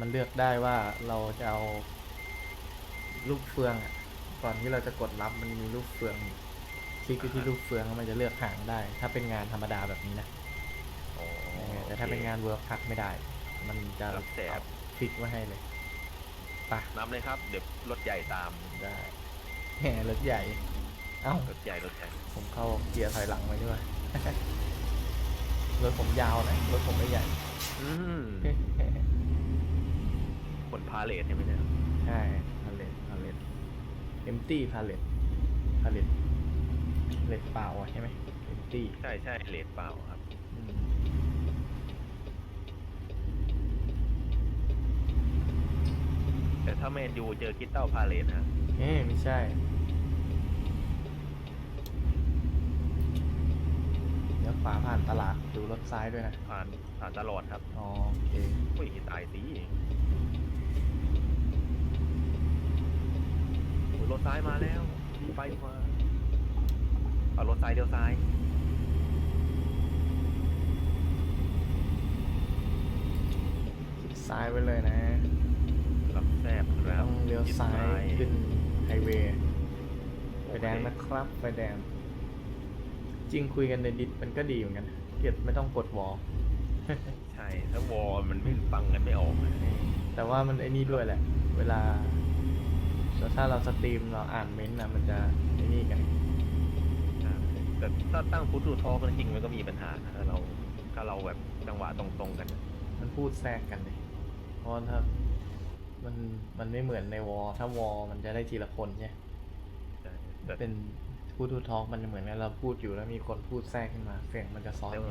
มันเลือกได้ว่าเราจะเอาลูกเฟืองอะก่อนที่เราจะกดรับมันมีลูกเฟืองคลิกไปที่ลูกเฟืองแล้วมันจะเลือกหางได้ ถ้าเป็นงานธรรมดาแบบนี้นะอ๋อเออแต่ถ้าเป็นงานเวิร์กพักไม่ได้ มันจะรับแสบคลิกไว้ให้เลยไปะนับเลยครับ เดี๋ยวรถใหญ่ตามได้แหมรถใหญ่ เอ้ารถใหญ่รถใหญ่ผมเข้าเกียร์ถอยหลังไว้ด้วยรถผมยาวหนะรถผมไม่ใหญ่ อืมคน พาเลทใช่ไหมเนี่ยใช่พาเลตพาเลตเอ็มตี้พาเลตพาเลตเลตเปล่าอะใช่ไหมเอ็มตี้ใช่ใช่เลทเปล่าครับ แต่ถ้าแมนยูเจอคิตเต้าพาเลทนะเอ๊ะไม่ใช่ เดี๋ยวขวาผ่านตลาดดูรถซ้ายด้วยนะ ผ่านผ่านตลอดครับอ๋อโอเค อุ้ยตายสิโอ้ย รถซ้ายมาแล้วมีไฟมาเอารถซ้ายเดียวซ้ายซ้ายไว้เลยนะรับแซบครัต้บองเลี้ยวซ้ายขึ้นไฮเวย์โอไฟเคแดงนะครับไฟแดง จริงคุยกันในดิสมันก็ดีเหมือนกันเกียดไม่ต้องกดวอลใช่ถ้าวอลมันไม่ฟังกันไม่ออกนะแต่ว่ามันไอ้นี่ด้วยแหละ เวลา ถ้าเราสตรีมเราอ่านเม้นต์นะมันจะไอ้นี่กันใช่แต่ถ้าตั้งฟุตดูทอล์กจริงๆมันก็มีปัญหานะถ้าเราถ้าเราแบบจังหวะตรงๆกันนะมันพูดแทรกกันเลยเพราะถ้ามันมันไม่เหมือนในวอลถ้าวอลมันจะได้ทีละคนใช่ไหมใช่แต่เป็นพูดทูทอกมันเหมือนกับเราพูดอยู่แล้วมีคนพูดแทรกขึ้นมา เสียงมันจะซ้อนแล้ว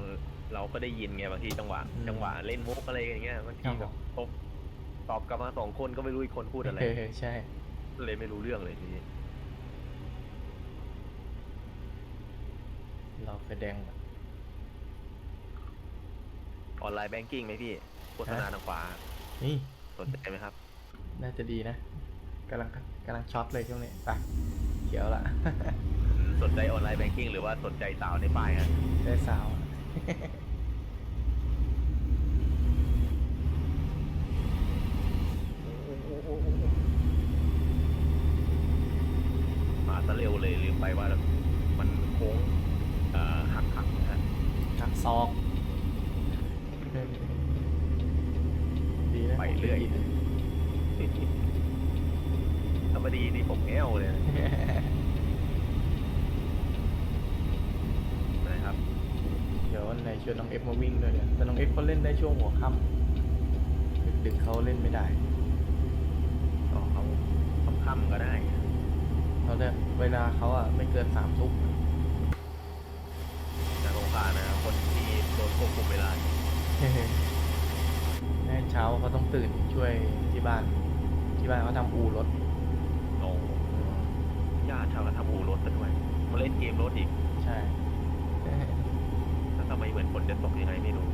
เราก็ได้ยินไงบางทีจังหวะ อืมจังหวะเล่นมุกอะไรอย่างเงี้ยบางทีคแบรับบผมตบตอบกลับมาสองคนก็ไม่รู้อีกคนพูดอะไร เออใช่ เลยไม่รู้เรื่องเลยทีนี้เราไปแดงก่อนออนไลน์แบงกิ้งไหมพี่โฆษณาทางขวานี่ สนใจไหมครับ น่าจะดีนะกำลังกำลังช็อตเลยช่วงนี้ไปเขียวละ สนใจออนไลน์แบงกิ้งหรือว่าสนใจสาวในป้ายฮะได้สาว มาซะเร็วเลยลืมไปว่ามันโค้งเอ่อหักหักนะฮะ หักซอกดีนะ ไปเรื่อย ผมด้น ถ้ามาดีนี่ผมแอวเลยนะนะครับ เดี๋ยววันไหน ชวนน้องเอฟมาวิ่งด้วยเนี่ยแต่น้องเอฟเขาเล่นได้ช่วงหัวค่ำดึกๆเขาเล่นไม่ได้ก็เขาค่ำๆก็ได้เขาเนี่ยเวลาเขาอะไม่เกินสามทุ่มน่าสงสารนะคนที่โดนควบคุมเวลาแม่เช้าเขาต้องตื่นช่วยที่บ้าน ที่บ้านเขาทำอู่รถโอ้ญาติชาวกระทำอู่รถซะด้วยมาเล่นเกมรถอีก ใช่ ไมเหมือนฝนจะตกยังไงไม่รู้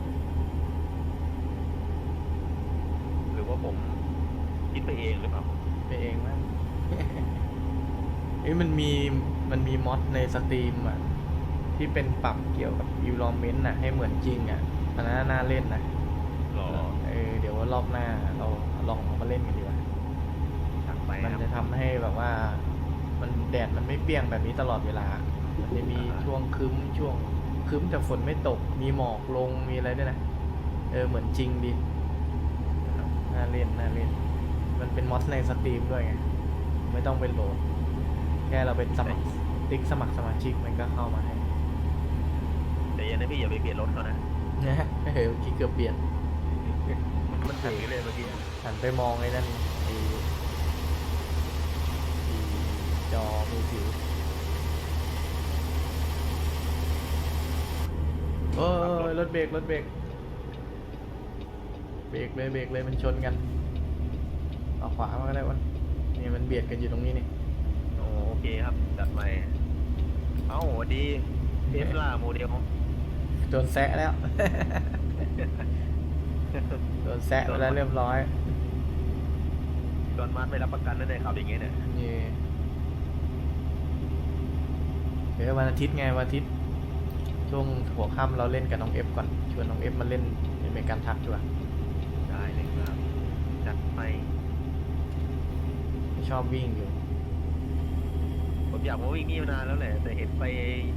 หรือว่าผมคิดไปเองหรือเปล่า ไปเองมั้ง เอ้ยมันมีมันมีมอดในสตรีมอะ ที่เป็นปรับเกี่ยวกับยูโรเมนต์น่ะ ให้เหมือนจริงอะอันนั้นน่าเล่นนะรอเออเดี๋ยวว่ารอบหน้า เราลองเอามาเล่นกันดีกว่าทางไปมันครับจะทำให้แบบว่า มันแดดมันไม่เปรี้ยงแบบนี้ตลอดเวลา มันจะมีอ่าช่วงครึ้มช่วง ครึ้มแต่ฝนไม่ตก มีหมอกลง มีอะไรด้วยนะ เออ เหมือนจริงดีนะครับน่าเล่น น่าเล่น มันเป็นมอสในสตรีมด้วยไง ไม่ต้องไปโหลด แค่เราเป็นสมัครติ๊กสมัครสมาชิกมันก็เข้ามาให้แต่อยันนะพี่อย่าไปเปลี่ยนรถเขานะนะฮะเฮ้ยเมื่อกี้เกือบเปลี่ยนมันถือเลยเมื่อกี้หันไปมองไอ้นั่นไอ้ไอ้จอมือถือ เออรถเบรกรถเบรกเบรกเลยเบรกเลยมันชนกันเอาขวามาก็ได้วันนี่มันเบียดกันอยู่ตรงนี้นี่โอโอเคครับจัดไปเอ้าสวัสดีเทสลาโมเดลโดนแซะแล้ว โดนแซะไปแล้วเรียบร้อยจอนมาร์ทไม่รับประกันนั่นเลยครับอย่างเงี้ยเนี่ยนี่เดี๋ยววันอาทิตย์ไงวันอาทิตย์ ช่วงหัวค่ำเราเล่นกับน้องเอฟก่อนชวนน้องเอฟมาเล่นในเมกันทักดีกว่าได้เลยครับจจัดไป ชอบวิ่งอยู่ ผมอยากมาวิ่งนี่มานานแล้วแหละ แต่เห็นไป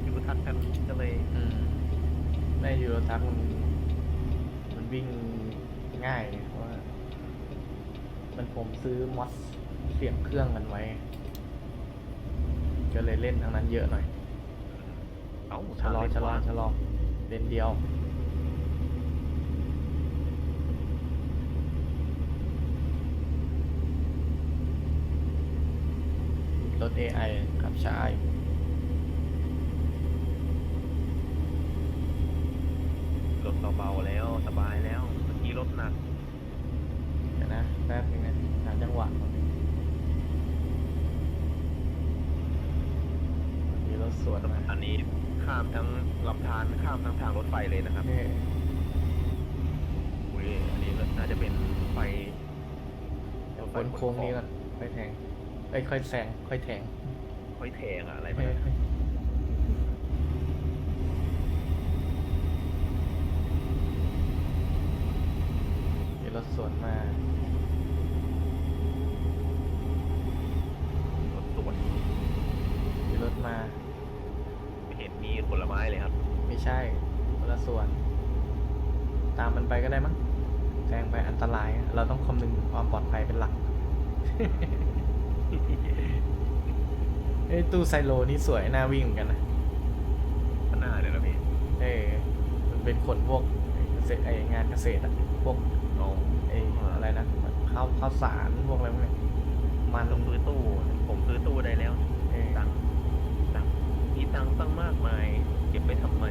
ยูทัศน์กันก็เลย อืมในยูโรทักมันมันวิ่งง่ายเพราะว่ามันผมซื้อมอสเสียบเครื่องกันไว้ ก็เลยเล่นทางนั้นเยอะหน่อย เอ้าชะลอทางเนชะลอขวาชะลอเลนเดียว รถ AI ขับช้าอยู่รถเราเบาแล้วสบายแล้วเมื่อกี้รถหนักเดี๋ยวนะแป๊บนึงนะหาจังหวะก่อนมีรถสวนมาอันนี้ ข้ามทั้งลำธารข้ามทั้งทางรถไฟเลยนะครับเฮ้ยอุ้ยอันนี้น่าจะเป็นไฟเดี๋ยวพ้นโค้งนี้ก่อนค่อยแทงเอ้ยค่อยแซงค่อยแทงไฟแทงอะอะไรเฮ้มายเฮ้ยมีรถสวนมา รถสวน มีรถมา ไม่เห็นมีผลไม้เลยครับ ไม่ใช่คนละส่วน ตามมันไปก็ได้มั้งแซงไปอันตรายอะเราต้องคำนึงถึงความปลอดภัยเป็นหลักเอ้ยตู้ไซโลนี่สวยน่าวิ่งเหมือนกันนะข้างหน้าเลยนะพี่เอ้ยมันเป็นขนพวกเกษตรไองานเกษตรอะพวกอ๋อไออะไรนะข้าวข้าวสารพวกอะไรพวกเนี้ยมันต้องซื้อตู้ ผมซื้อตู้ได้แล้วเอ้ยตังค์ตังค์มีตังค์ตั้งมากมาย เก็บไปทำไม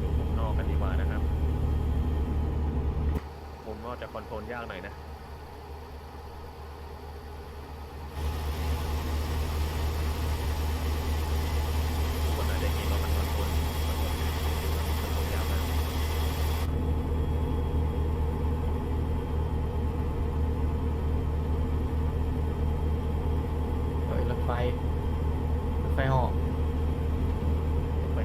ดูมุมนอกกันดีกว่านะครับ มุมนอกจะคอนโทรลยากหน่อยนะ ทุกคนอาจจะเห็นว่ามันคอนโทรลคอนโทรลคอนโทรลยากมาก เฮ้ยรถไฟรถไฟเหอก ทำไม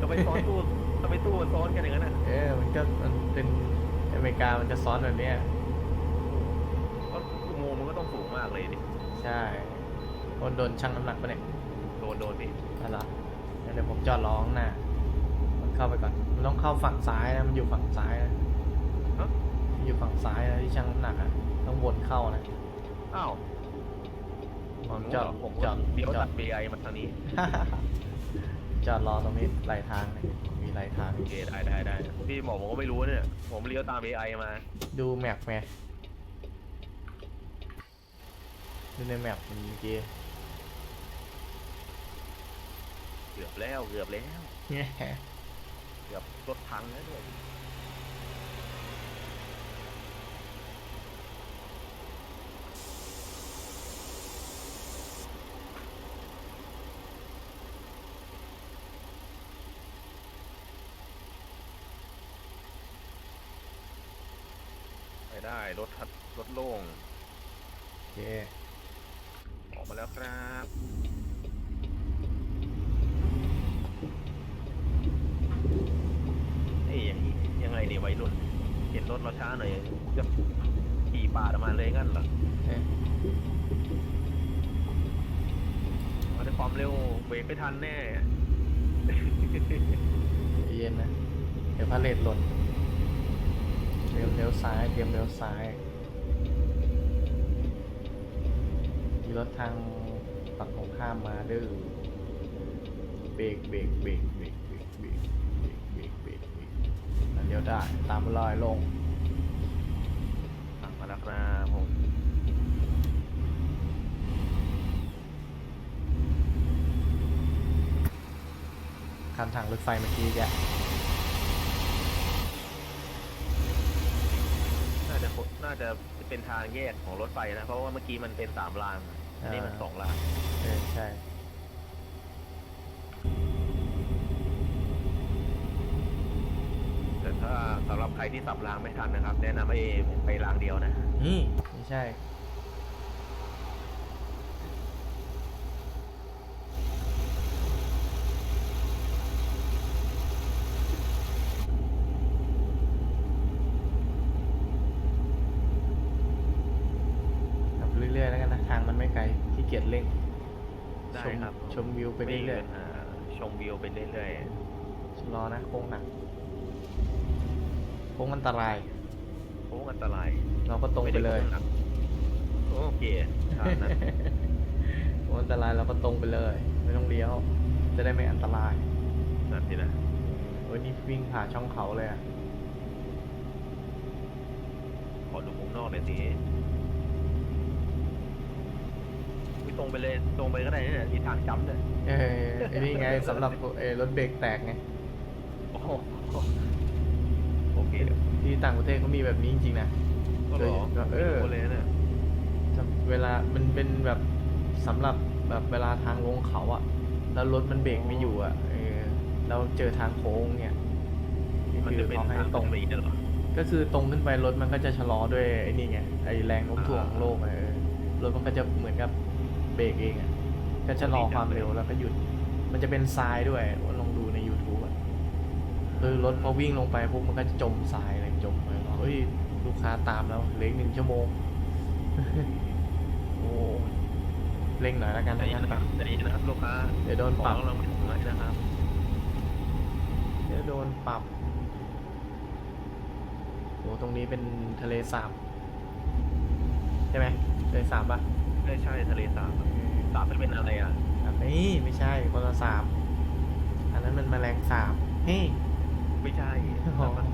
ทำไมซ้อนตู้ทำไมตู้มันซ้อนกันอย่างนั้นอะ เออมันก็มันเป็นอเมริกามันจะซ้อนแบบเนี้ย ก็อุโมงค์มันก็ต้องสูงมากเลยดิ ใช่คนโดนชั่งน้ำหนักปะเนี่ยโดนโดนพี่อะไรอเดี๋ยวผมจอดรอข้างหน้ามันเข้าไปก่อน มันต้องเข้าฝั่งซ้ายนะ มันอยู่ฝั่งซ้ายนะฮะมันอยู่ฝั่งซ้ายนะที่ชั่งน้ำหนักอะ ต้องวนเข้านะ อ้าวผมจอดผมจอดเดี๋ยวจอตัด ด BI มาทางนี้ จอดรอตรงนี้ไหลทางเลยมีไหลทาง โอเคได้ได้ได้พี่บอกผมก็ไม่รู้เนี่ย ผมเลี้ยวตาม BI มาดูแมปไงดูในแมปมันเมื่อกี้ เกือบแล้วเกือบแล้วเนี่ยเกือบรถพังแล้วด้วยไปได้รถทัดรถโล่งโอเคออกมาแล้วครับเอ้ยอย่าง นี้ยังไงเนี่ยวัยรุ่น เห็นรถเราช้าหน่อยจะขี่ปาดออกมาเลยงั้นเหรอเอ๊ะมาด้วยความเร็วเบรกไม่ทันแน่ ใจเย็นนะ เดี๋ยวพาเลทหล่นเลี้ยวเลี้ยวซ้ายเตรียมเลี้ยวซ้าย มีรถทางฝั่งตรงข้ามมาดื้อเบรกเบรกเบรกเบรกเบรกเบรกเบรกเบรกแล้ว เลี้ยวได้ ตามรอยลงอะมาแล้วครับผมข้ามทางรถไฟเมื่อกี้แกน่าจะพน่าจะเป็นทางแยกของรถไฟนะ เพราะว่าเมื่อกี้มันเป็นสามราง อันนี้มันสองราง เออใช่ สำหรับใครที่สับรางไม่ทันนะครับ แนะนำให้ไปรางเดียวนะ อืมไม่ใช่ ขับเรื่อยๆแล้วกันนะ ทางมันไม่ไกลขี้เกียจเล่งได้ชมครับชมวิวไปเรื่อยๆ ชมวิวไปเรื่อยๆชะลอนะโค้งหนัก ค้งอันตรายๆโค้งอันตรายเราก็ตรงไปเลย ม่ด้โค้งหนักโอเคทางนั้นโค้งอันตรายเราก็ตรงไปเลย ไม่ต้องเลี้ยว จะได้ไม่อันตรายนั่นสินะโอ้ยนี่วิ่งผ่าช่องเขาเลยอะขอดูมุมนอกหน่อยสิอุ๊ยตรงไปเลย ตรงไปก็ได้เนี่ยมีทางจ้ำด้วยเออไอ้นี่ไงสำหรับเออรถเบรกแตกไงโอ้โห โอเคที่ต่างประเทศเขามีแบบนี้จริงๆนะก็เหรอเออไม่รู้เลยเนี่ยเวลามันเป็นแบบสำหรับแบบเวลาทางลงเขาอะแล้วรถมันเบรกไม่อยู่อะเออเราเจอทางโค้งเนี่ยนี่มันคืจะอเป็นเขาให้ทางตตรรงงไปอีกเหรอก็คือตรงขึ้นไปรถมันก็จะชะลอด้วยไอ้นี่ไงไอ้แรงโน้มถ่วงของโลกอะเออรถมันก็จะเหมือนกับเบรกเองอะก็ชะลอความเร็วแล้วก็หยุด มันจะเป็นทรายด้วยว่ คือรถพอวิ่งลงไปปุ๊บมันก็จะจมทรายเลยจมไปเฮ้ยลูกค้าตามแล้วเหลืออีกหนึ่งชั่วโมงโอ้เร่งหน่อยแล้วกันใจถ้าเย็นงั้นนะครับใจเย็นนะครับลูกค้าเดี๋ยวโดนขอปรับงเราไม่ถึงไหนนะครับเดี๋ยวโดนปรับโอ้ตรงนี้เป็นทะเลสาบใช่ไหมทะเลสาบปะไม่ใช่ทะเลสาบอะสาบจะเป็นอะไรอะแบบนี้ไม่ใช่คนละสาบอันนั้นมันแมลงสาบเฮ้ย ไม่ใช่อ๋อ มัน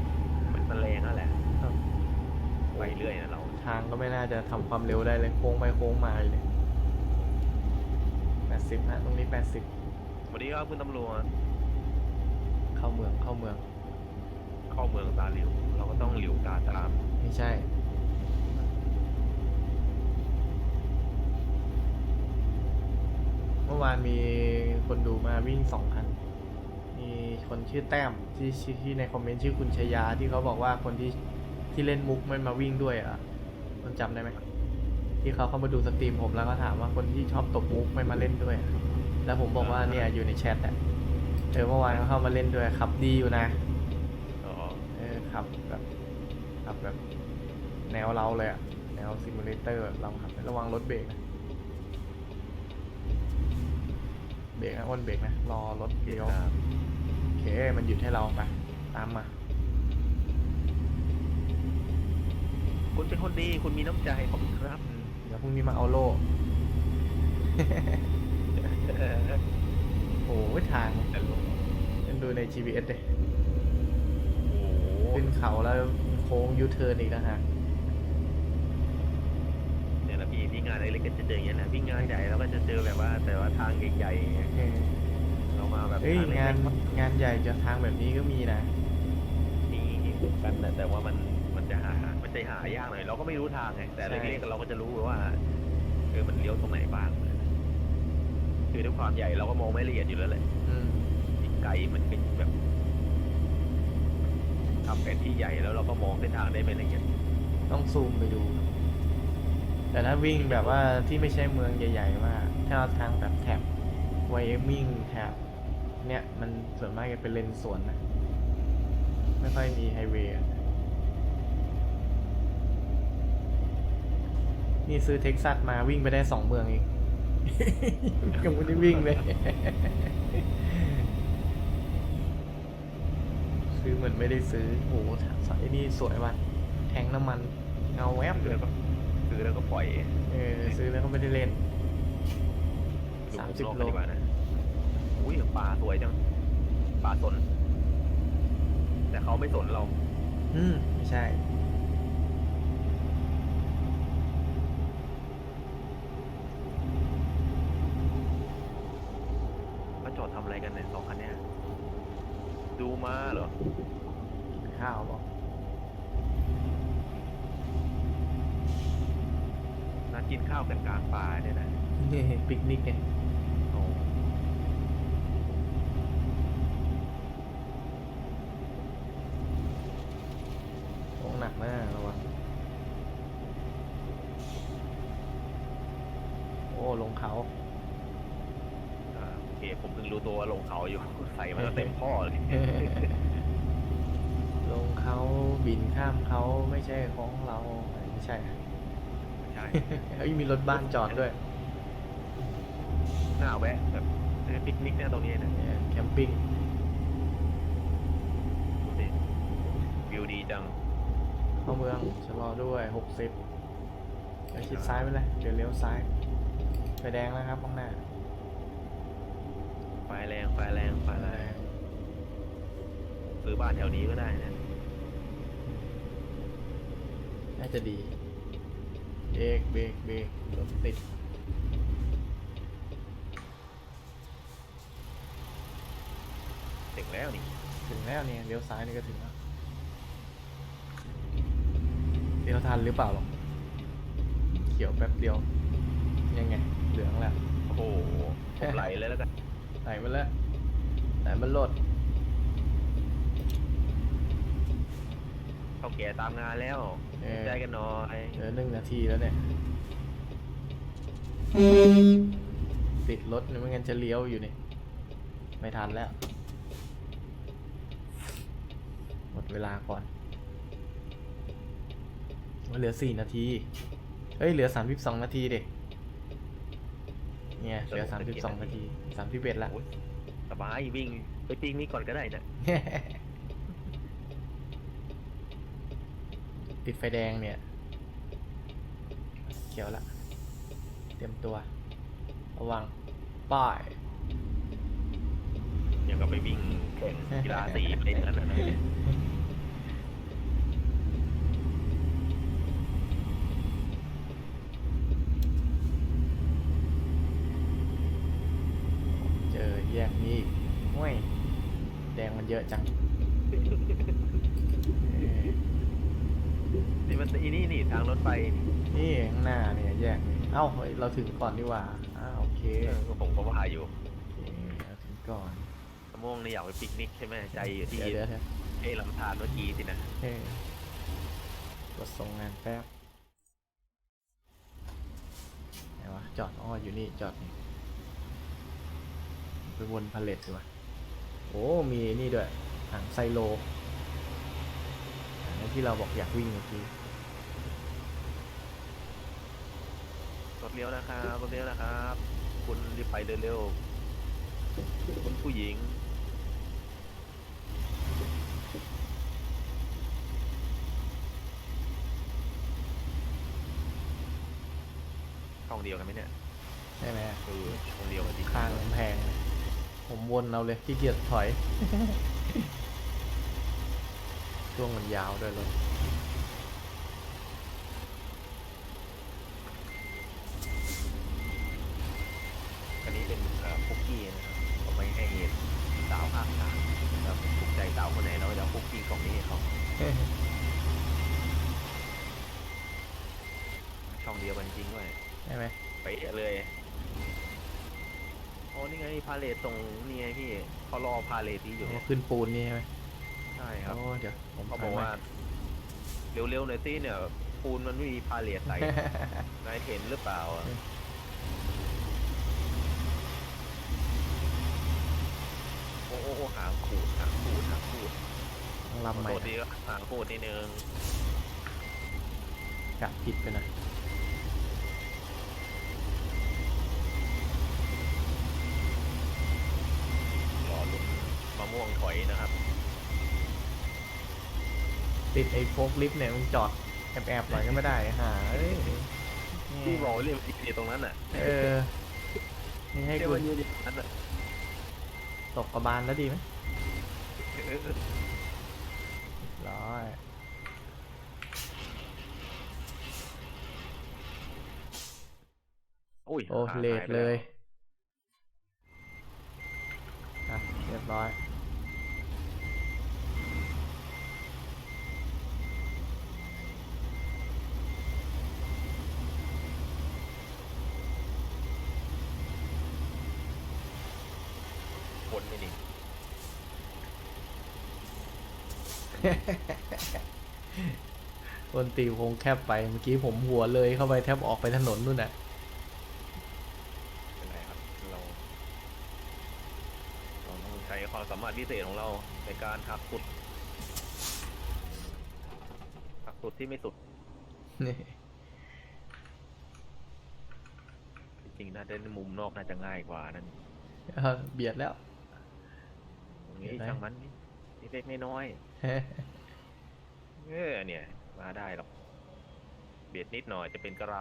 มันมันแรงนั่นแหละครับไปเรื่อยนะเราทางก็ไม่น่าจะทำความเร็วได้เลยโค้งไปโค้งมาอยู่เลยแปดสิบนะตรงนี้แปดสิบสวัสดีครับคุณตำรวจเข้าเมืองเข้าเมือง เข้าเมืองตาหลิว เราก็ต้องหลิวตาตามไม่ใช่ เมื่อวานมีคนดูมาวิ่งสองคันมี คนชื่อแต้มที่ชื่อที่ในคอมเมนต์ชื่อคุณชยาที่เขาบอกว่าคนที่ที่เล่นมุกไม่มาวิ่งด้วยอะคนจำได้ไหมที่เขาเข้ามาดูสตรีมผมแล้วก็ถามว่าคนที่ชอบตบมุกไม่มาเล่นด้วยอะแล้วผมบอกว่าเนี่ยอยู่ในแชทอะเออเมื่อวานเขาเข้ามาเล่นด้วยขับดีอยู่นะอ๋อเออขับแบบขับแบบ แนวเราเลยอะแนวซิมูเลเตอร์เราขับระวังรถเบรกนะเบรกนะอ้นเบรกนะ รอรถเดี๋เลี้ยยววโอ เคมันหยุดให้เราไปตามมา คุณเป็นคนดีคุณมีน้ำใจขอบคุณครับอืมเดี๋ยวพรุ่งนี้มาเอาโล่โอ้ยทางมันดูใน GPS เลยโอ้โหขึ้นเขาแล้วโค้งยูเทิร์นอีกนะฮะเนี่ยนะพี่ที่งานอะไรเล็กก็จะเจออย่างนี้ยแหละวิ่งงานใหญ่เราก็จะเจอแบบว่า แต่ว่าทางใหญ่ๆไงเออเรา มาแบบเฮ้ยทางเล็งานกงานใหญ่จะทางแบบนี้ก็มีนะๆมีกันแต่แต่ว่ามันมันจะหา มันจะหายากหน่อยเราก็ไม่รู้ทางไงแต่ใช่เล็กๆเราก็จะรู้ว่าเออมันเลี้ยวตรงไหนบ้างคือด้วยความใหญ่เราก็มองไม่ละเอียดอยู่แล้วแหละอืมอีกไกลมันเป็นแบบทำแผนที่ใหญ่แล้วเราก็มองเส้นทางได้ไม่ละเอียดต้องซูมไปดู แต่ถ้าวิ่งแบบว่าที่ไม่ใช่เมืองใหญ่ ๆ มากถ้าทางแบบแถบไวเอมิงแถบ เนี่ยมันส่วนมากจะเป็นเลนสวนนะ ไม่ค่อยมีไฮเวย์อะนี่ซื้อเท็กซัสมาวิ่งไปได้สองเมืองเองยังไม่ได้วิ่งเลย ซื้อเหมือนไม่ได้ซื้อโอ้โหไอ้นี่สวยว่ะแทงน้ำมันเงาแวบเลแล้ยวก็คือแล้วก็ปล่อย เออ ซื้อแล้วก็ไม่ได้เล่นดูสามมุสิบนอกโลกันดีกว่านะ อุ้ยปลาสวยจังปลาสน แต่เขาไม่สนเรา อืมไม่ใช่เขาจอดทำอะไรกันในยสองคันเนี้ย ดูมาเหรอกินข้าวบอกนัดกินข้าวกันกลางป่าเนี่ยนะนี่ปิกนิกไง โอ้ โอ้หนักมากระวังโอ้ ลงเขา อ่าโอเค ผมเพิ่งรู้ตัวว่าลงเขาอยู่ ใส่มาตั้งเต็มพ่อเลย ลงเขาบินข้าม เขาไม่ใช่ของเราไม่ใช่ใช่เอ้ยมีรถบ้านจอดด้วยหน้าแวะแบบเออปิกนิกเนี่ยตรงนี้นะเนี่ยแคมปิ้งดูสิวิวดีจังเข้าเมืองชะลอด้วยหกสิบเดี๋ยวชิดซ้ายไปเลยเดี๋ยวเลี้ยวซ้ายไฟแดงแล้วครับข้างหน้าไฟแรงไฟแรงไฟแรงซื้อบ้านแถวนี้ก็ได้นะ น่าจะดีเบรกเบรกเบรกรถติดถึงแล้วนี่ถึงแล้วเนี่ยเลี้ยวซ้ายนี่ก็ถึงแล้วเลี้ยวทันหรือเปล่าหรอกเขียวแป๊บเดียว ยังไง เหลืองแล้วโอ้โหผมไหลเลยแล้วกันไหนมันแล้วไหนมันลดเขาแก่ตามงานแล้ว เออใจกันหน่อยเหลือหนึ่งนาทีแล้วเนี่ย ติดรถเนี่ยไม่งั้นจะเลี้ยวอยู่นี่ ไม่ทันแล้ว หมดเวลาก่อนว่าเหลือสี่นาทีเฮ้ย เหลือสามสิบสองนาทีเด็กเนี่ย เหลือสามสิบสองนาทีสามสิบเอ็ดละ โอ้ยสบายวิ่งไปปิกนิกก่อนก็ได้นะ ติดไฟแดงเนี่ย เขียวละ เตรียมตัว ระวัง ป้ายยังก็ไปวิ่งแข่งกีฬาสีอะไรนั่นนะเจอแยกนี้อีกห้วยแดงมันเยอะจังเอ้ย นี่มัน อีนี่นี่ทางรถไฟนี่นี่ข้างหน้าเนี่ยแยกนี้เอ้าเฮ้ยเราถึงก่อนดีกว่าอ้าวโอเคเออผมก็ว่าอยู่โอเคเราถึงก่อนสมองนี่อยากไปปิกนิกใช่ไหมใจอยู่ที่เดี๋ยวเดี๋ยวเดี๋ยวไอ้ลำธารเมื่อกี้สินะเฮ้ยกดส่งงานแป๊บไหนวะจอดอ้ออยู่นี่จอดนี่ไปวนพาเลทดีกว่าโอ้มีนี่ด้วยถังไซโลอันนั้นที่เราบอกอยากวิ่งเมื่อกี้ ร ถเลี้ยวนะครับรถเลี้ยวนะครับ คุณรีบไปเร็วๆคุณผู้หญิงช่องเดียวกันไหมเนี่ยใช่ไหมเออช่องเดียวกันดิข้างกำแพงเลยผมวนเอาเลยขี้เกียจถอยช่วงมันยาวด้วยรถอันนี้เป็นเอ่อคุกกี้นะครับเอาไว้ให้สาวข้างทางนะครับถูกใจสาวคนไหนเราจะเอาคุกกี้กล่องนี้ให้เขาช่องเดียวกันจริงด้วย ใช่ ไหมไปะเลยโอ้นี่ไงพาเลทตรงนี่ไงพี่เขารอพาเลทที่อยู่เอาเนี่ยขึ้นปูนนี่ใช่ไหมใช่ครับ โอ้เดี๋ยวผมเขาบอกว่า เร็วๆหน่อยสิเนี่ย ปูนมันไม่มีพาเลทใส่นายเห็นหรือเปล่าอะโอ้โอ้โอ้หางขูดหางขูดหางขูดต้องขอลำใหม่โทษทีครับหางขูดนิดนึงกะผิดไปหน่อย รอลุ้นมะม่วงถอย นะครับ ติดไอ้โฟกลิฟต์เนี่ยมึงจอดแอบๆหน่อยก็ไม่ได้หาเอ้ยพี่บอกว่าเรียกอีกตรงนั้นอะเออนี่ให้เรียกกูว่ายืนอยู่ตรงนั้นอะตกกระบาลแล้วดีไหมเออร้อยอุ้ยโอ้หางเลทหายไปเลแวยอะเรียบร้อย คนตีวงแคบไปเมื่อกี้ผมหัวเลยเข้าไปแทบออกไปถนนนู่นน่ะเป็นไรครับเราเราต้องใช้ความสามารถพิเศษของเราในการหักสุดหักสุดที่ไม่สุด นี่จริงๆน่าจะมุมนอกน่าจะง่ายกว่านั้นเออเบียดแล้วตรงนี้เห็นไหมช่างมันนี่ เล็กๆน้อยๆเออเนี่ย มาได้หรอก เบียดนิดหน่อยจะเป็นกระไร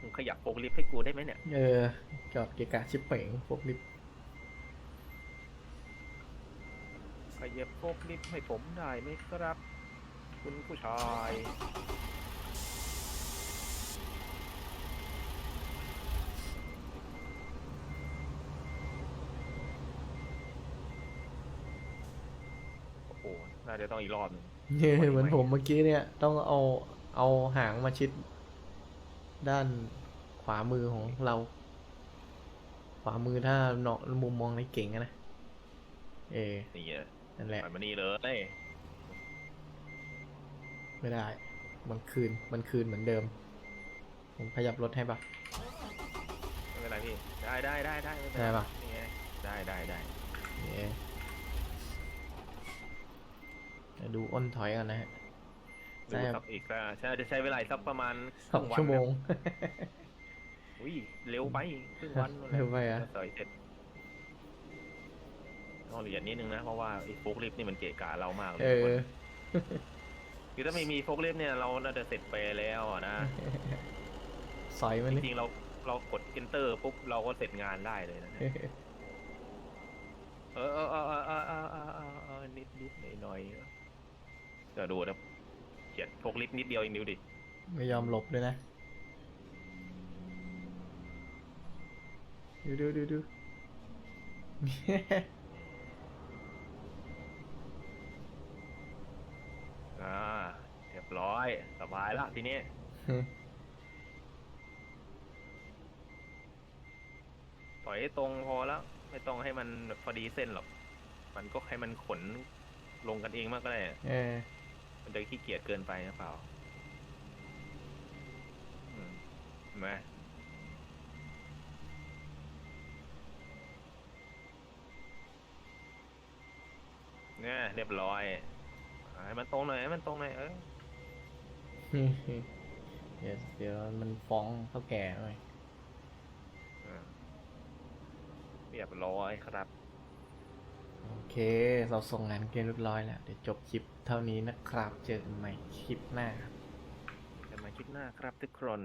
มึงขยับโฟกลิฟต์ให้กูได้ไหมเนี่ย เออ จอดเกะกะชิบเป๋งพวกลิฟต์ขยับโฟกลิฟต์ให้ผมได้ไหมครับ คุณผู้ชาย โอ้โห น่าจะต้องอีกรอบหนึงเนี่ยเหมือนผมเมื่อกี้เนี่ยต้องเอาเอาหางมาชิด ด้านขวามือของเรา ขวามือถ้าเนาะมุมมองในเก่งอะนะเออนี่อะนั่นแหละปล่อยมานี่เลยไม่ได้ มันคืนมันคืนเหมือนเดิม ผมขยับรถให้ปะไม่เป็นไรพี่ ได้ได้ได้ได้ม่เป็นรได้ปะนี่ไงได้ได้ได้นี่เดี๋ยว ดูอ้นถอยก่อนนะฮะใช่ครับอีกอะใช่จะใช้เวลาสักประมาณสองชั่วโมงอุ้ยเร็วไปครึ่งวันเร็วไปอะต่อยเสร็จต้องละเอียดนิดนึงนะ เพราะว่าไอ้โฟกลิฟนี่มันเกะกะเรามากเลยคือถ้าไม่มีโฟกลิฟเนี่ยเราน่าจะเสร็จไปแล้วนะสอยมันจริงๆเราเรากด enter ปุ๊บเราก็เสร็จงานได้เลยนะเออเออเออเออเออนิดนิดหน่อยหน่อย เดี๋ยวดูนะเขียนโฟกลิฟต์นิดเดียวเองดูดิ ไม่ยอมหลบด้วยนะดูดูดูดูอ่าเรียบร้อยสบายละทีนี้ถอยให้ตรงพอแล้ว ไม่ต้องให้มันพอดีเส้นหรอก มันก็ให้มันขนลงกันเองมากก็ได้เออ มันจะขี้เกียจเกินไปนะเปล่าอืมเห็นไหมเนี่ยเรียบร้อยอ่าให้มันตรงหน่อยให้มันตรงหน่อยเออเดี๋ยวเดี๋ยวมันฟ้องเท่าแก่หน่อยอ่าเรียบร้อยครับโอ เค เราส่งงานเกมเรียบร้อยแล้ว เดี๋ยวจบคลิปเท่านี้นะครับ เจอกันใหม่คลิปหน้าครับจะมาคลิปหน้าครับทุกคน